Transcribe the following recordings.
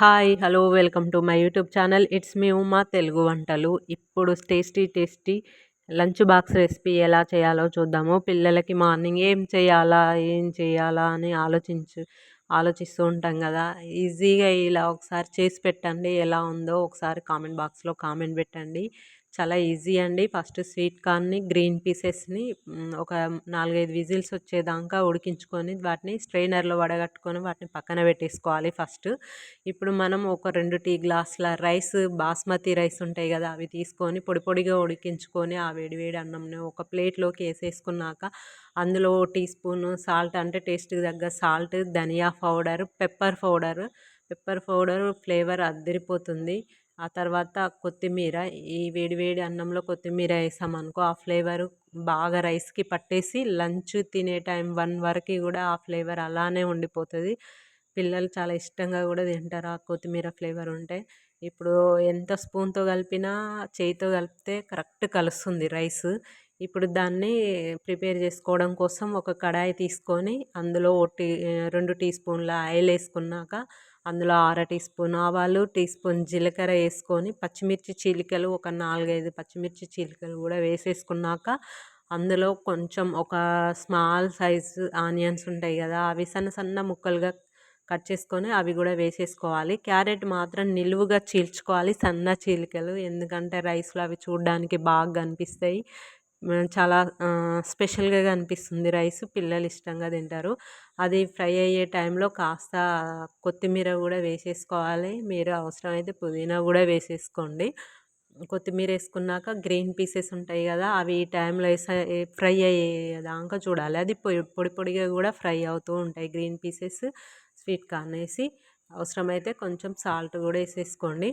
Hi hello welcome to my YouTube channel. It's me Uma Telugu వంటలు. ఇప్పుడు tasty tasty lunch box recipe ఎలా చేయాలో చూద్దాము. పిల్లలకి మార్నింగ్ ఏం చేయాలా ఏం చేయాలా అని ఆలోచించు ఆలోచిస్తూ ఉంటాం కదా. ఈజీగా ఇలా ఒకసారి చేసి పెట్టండి. ఎలా ఉందో ఒకసారి కామెంట్ బాక్స్లో కామెంట్ పెట్టండి. చాలా ఈజీ అండి. ఫస్ట్ స్వీట్ కార్న్ని గ్రీన్ పీసెస్ని ఒక నాలుగైదు విజిల్స్ వచ్చేదాకా ఉడికించుకొని వాటిని స్ట్రైనర్లో వడగట్టుకొని వాటిని పక్కన పెట్టేసుకోవాలి ఫస్ట్. ఇప్పుడు మనం ఒక రెండు టీ గ్లాసుల రైస్ బాస్మతి రైస్ ఉంటాయి కదా అవి తీసుకొని పొడి పొడిగా ఉడికించుకొని ఆ వేడివేడి అన్నంని ఒక ప్లేట్లోకి వేసేసుకున్నాక అందులో టీ స్పూన్ సాల్ట్ అంటే టేస్ట్కి తగ్గ సాల్ట్ ధనియా powder pepper powder. Pepper powder flavour అద్దరిపోతుంది. ఆ తర్వాత కొత్తిమీర ఈ వేడివేడి అన్నంలో కొత్తిమీర వేసామనుకో ఆ ఫ్లేవర్ బాగా రైస్కి పట్టేసి లంచ్ తినే టైం వన్ వరకు కూడా ఆ ఫ్లేవర్ అలానే ఉండిపోతుంది. పిల్లలు చాలా ఇష్టంగా కూడా తింటారు ఆ కొత్తిమీర ఫ్లేవర్ ఉంటే. ఇప్పుడు ఎంత స్పూన్తో కలిపినా చేయితో కలిపితే కరెక్ట్ కలుస్తుంది రైస్. ఇప్పుడు దాన్ని ప్రిపేర్ చేసుకోవడం కోసం ఒక కడాయి తీసుకొని అందులో టీ రెండు టీ స్పూన్ల ఆయిల్ వేసుకున్నాక అందులో అర టీ స్పూన్ ఆవాలు టీ స్పూన్ జీలకర్ర వేసుకొని పచ్చిమిర్చి చీలికలు ఒక నాలుగైదు పచ్చిమిర్చి చీలికలు కూడా వేసేసుకున్నాక అందులో కొంచెం ఒక స్మాల్ సైజు ఆనియన్స్ ఉంటాయి కదా అవి సన్న సన్న ముక్కలుగా కట్ చేసుకొని అవి కూడా వేసేసుకోవాలి. క్యారెట్ మాత్రం నిలువుగా చీల్చుకోవాలి సన్న చీలికలు ఎందుకంటే రైస్లో అవి చూడడానికి బాగా కనిపిస్తాయి. చాలా స్పెషల్గా కనిపిస్తుంది. రైస్ పిల్లలు ఇష్టంగా తింటారు. అది ఫ్రై అయ్యే టైంలో కాస్త కొత్తిమీర కూడా వేసేసుకోవాలి. మీరు అవసరమైతే పుదీనా కూడా వేసేసుకోండి. కొత్తిమీర వేసుకున్నాక గ్రీన్ పీసెస్ ఉంటాయి కదా అవి ఈ టైంలో వేసే ఫ్రై అయ్యేదాకా చూడాలి. అది పొడి పొడిగా కూడా ఫ్రై అవుతూ ఉంటాయి. గ్రీన్ పీసెస్ స్వీట్ కార్న్ వేసి అవసరమైతే కొంచెం సాల్ట్ కూడా వేసేసుకోండి.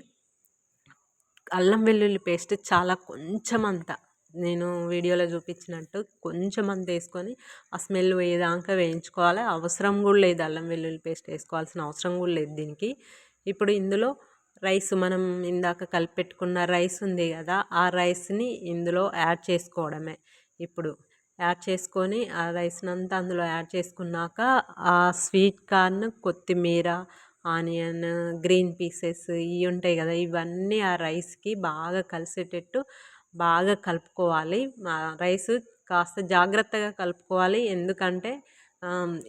అల్లం వెల్లుల్లి పేస్ట్ చాలా కొంచెం అంత. నేను వీడియోలో చూపించినట్టు కొంచెం అంత వేసుకొని ఆ స్మెల్ పోయేదాకా వేయించుకోవాలి. అవసరం కూడా లేదు అల్లం వెల్లుల్లి పేస్ట్ వేసుకోవాల్సిన అవసరం కూడా లేదు దీనికి. ఇప్పుడు ఇందులో రైస్ మనం ఇందాక కలిపెట్టుకున్న రైస్ ఉంది కదా ఆ రైస్ని ఇందులో యాడ్ చేసుకోవడమే. ఇప్పుడు యాడ్ చేసుకొని ఆ రైస్ని అంతా అందులో యాడ్ చేసుకున్నాక ఆ స్వీట్ కార్న్ కొత్తిమీర ఆనియన్ గ్రీన్ పీసెస్ ఇవి ఉంటాయి కదా ఇవన్నీ ఆ రైస్కి బాగా కలిసేటట్టు బాగా కలుపుకోవాలి. రైస్ కాస్త జాగ్రత్తగా కలుపుకోవాలి. ఎందుకంటే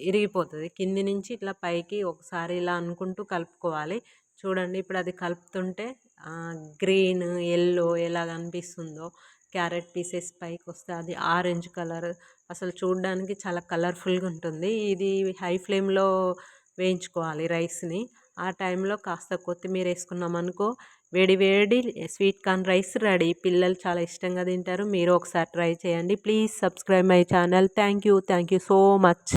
ఇరిగిపోతుంది. కింది నుంచి ఇట్లా పైకి ఒకసారి ఇలా అనుకుంటూ కలుపుకోవాలి. చూడండి ఇప్పుడు అది కలుపుతుంటే గ్రీన్ ఎల్లో ఎలా కనిపిస్తుందో క్యారెట్ పీసెస్ పైకి వస్తే అది ఆరెంజ్ కలర్. అసలు చూడడానికి చాలా కలర్ఫుల్గా ఉంటుంది. ఇది హై ఫ్లేమ్లో వేయించుకోవాలి రైస్ని. ఆ టైంలో కాస్త కొత్తిమీర వేసుకున్నాం అనుకో వేడి వేడి స్వీట్ కార్న్ రైస్ రెడీ. పిల్లలు చాలా ఇష్టంగా తింటారు. మీరు ఒకసారి ట్రై చేయండి. Please subscribe my channel. Thank you. Thank you so much.